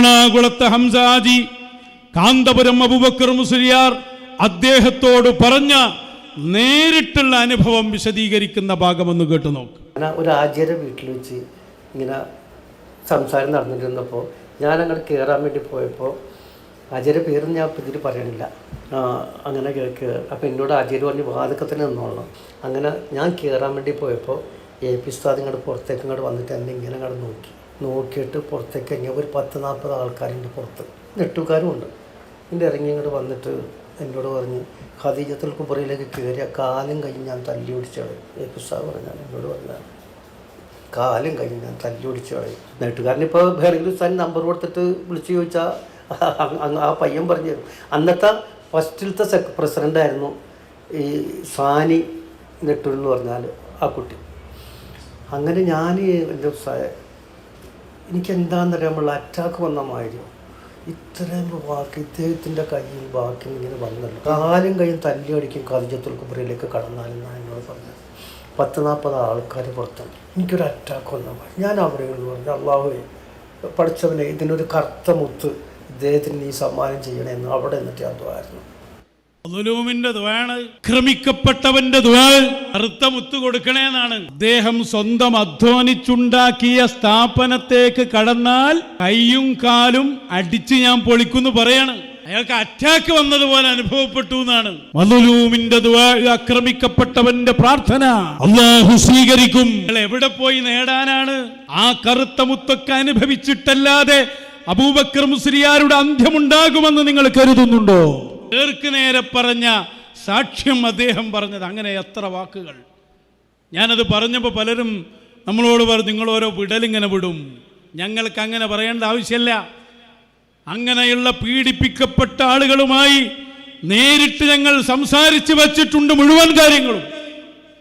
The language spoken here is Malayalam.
എറണാകുളത്തെ ഹംസാജി കാന്തപുരം അബുബക്കർ മുസ്ലിയാർ അദ്ദേഹത്തോട് പറഞ്ഞ നേരിട്ടുള്ള അനുഭവം വിശദീകരിക്കുന്ന ഭാഗമൊന്ന് കേട്ടു നോക്ക്. ഒരു ആചാര്യ വീട്ടിൽ വെച്ച് ഇങ്ങനെ സംസാരം നടന്നിരുന്നപ്പോൾ ഞാൻ അങ്ങോട്ട് കയറാൻ വേണ്ടി പോയപ്പോൾ ആചാര്യ പേരൊന്നും ഞാൻ ഇതിൽ പറയണില്ല. അങ്ങനെ കേൾക്കുക അപ്പം എന്നോട് ആചാര്യ പറഞ്ഞ് വാതകത്തിന് നിന്നോളണം. അങ്ങനെ ഞാൻ കയറാൻ വേണ്ടി പോയപ്പോൾ എ പി സ്വാദ് ഇങ്ങോട്ട് പുറത്തേക്ക് ഇങ്ങോട്ട് വന്നിട്ട് എന്നെ ഇങ്ങനെ അങ്ങോട്ട് നോക്കി. നോക്കിയിട്ട് പുറത്തേക്ക് ഇങ്ങനെ ഒരു പത്ത് നാൽപ്പത് ആൾക്കാരുണ്ട് പുറത്ത്. നെട്ടുകാരും ഉണ്ട്. എന്റെ ഇറങ്ങി ഇങ്ങോട്ട് വന്നിട്ട് എന്നോട് പറഞ്ഞ് ഖദീജത്തുൽ കുബറയിലേക്ക് കയറിയ കാലും കഴിഞ്ഞ് ഞാൻ തല്ലി പിടിച്ചത് എ പി ഉസ്താദ് പറഞ്ഞാൽ എന്നോട് പറഞ്ഞാൽ കാലും കഴിഞ്ഞ് ഞാൻ തല്ലി പിടിച്ച് കളയും. നെട്ടുകാരനിപ്പോൾ ഒരു സ്ഥലം നമ്പർ കൊടുത്തിട്ട് വിളിച്ച് ചോദിച്ചാൽ ആ പയ്യൻ പറഞ്ഞു തരും. അന്നത്തെ ഫസ്റ്റിലത്തെ സെക് പ്രസിഡന്റായിരുന്നു ഈ സാനി നെട്ടൂർ എന്ന് പറഞ്ഞാൽ ആ കുട്ടി. അങ്ങനെ ഞാൻ എന്റെ എനിക്ക് എന്താണെന്നറിയാമുള്ള അറ്റാക്ക് വന്ന മാതിരി ഇത്രയും വാക്ക് ഇദ്ദേഹത്തിന്റെ കയ്യിൽ ബാക്കി ഇങ്ങനെ വന്നല്ലോ കാലും കയ്യും തല്ലി അടിക്കും കതിജത്തുൽ കുബറയിലേക്ക് കടന്നാലെന്നാണ് എന്നോട് പറഞ്ഞത് പത്ത് നാൽപ്പത് ആൾക്കാർ പുറത്തുണ്ട്. എനിക്കൊരു അറ്റാക്ക് വന്ന മാതിരി. ഞാൻ അവരോട് പറഞ്ഞു അള്ളാഹുവേ പഠിച്ചവനെ ഇതിനൊരു കറുത്ത മുത്ത് ഇദ്ദേഹത്തിന് നീ സമ്മാനം ചെയ്യണമെന്ന് അവിടെ നിന്നിട്ട് ഞാൻ ദ്വാരുന്നു. ലുലൂമിന്റെ ദ്വാണ് ക്രമിക്കപ്പെട്ടവന്റെ ദ്വാ കറുത്ത മുത്തു കൊടുക്കണേന്നാണ്. അദ്ദേഹം സ്വന്തം അധ്വാനിച്ചുണ്ടാക്കിയ സ്ഥാപനത്തേക്ക് കടന്നാൽ കൈയും കാലും അടിച്ച് ഞാൻ പൊളിക്കുന്നു പറയാണ്. അയാൾക്ക് അറ്റാക്ക് വന്നതുപോലെ അനുഭവപ്പെട്ടു എന്നാണ്. മധുലൂമിന്റെ ആക്രമിക്കപ്പെട്ടവന്റെ പ്രാർത്ഥന. അള്ളാഹു സ്വീകരിക്കും. എവിടെ പോയി നേടാനാണ്? ആ കറുത്ത മുത്തൊക്കെ അനുഭവിച്ചിട്ടല്ലാതെ അബൂബക്കർ മുസ്ലിയാരുടെ അന്ത്യമുണ്ടാകുമെന്ന് നിങ്ങൾ കരുതുന്നുണ്ടോ? നേർക്ക് നേരെ പറഞ്ഞ സാക്ഷ്യം അദ്ദേഹം പറഞ്ഞത്. അങ്ങനെ എത്ര വാക്കുകൾ. ഞാനത് പറഞ്ഞപ്പോൾ പലരും നമ്മളോട് പറഞ്ഞു നിങ്ങൾ ഓരോ വിടലിങ്ങനെ വിടും. ഞങ്ങൾക്ക് അങ്ങനെ പറയേണ്ട ആവശ്യമില്ല. അങ്ങനെയുള്ള പീഡിപ്പിക്കപ്പെട്ട ആളുകളുമായി നേരിട്ട് ഞങ്ങൾ സംസാരിച്ച് വച്ചിട്ടുണ്ട് മുഴുവൻ കാര്യങ്ങളും.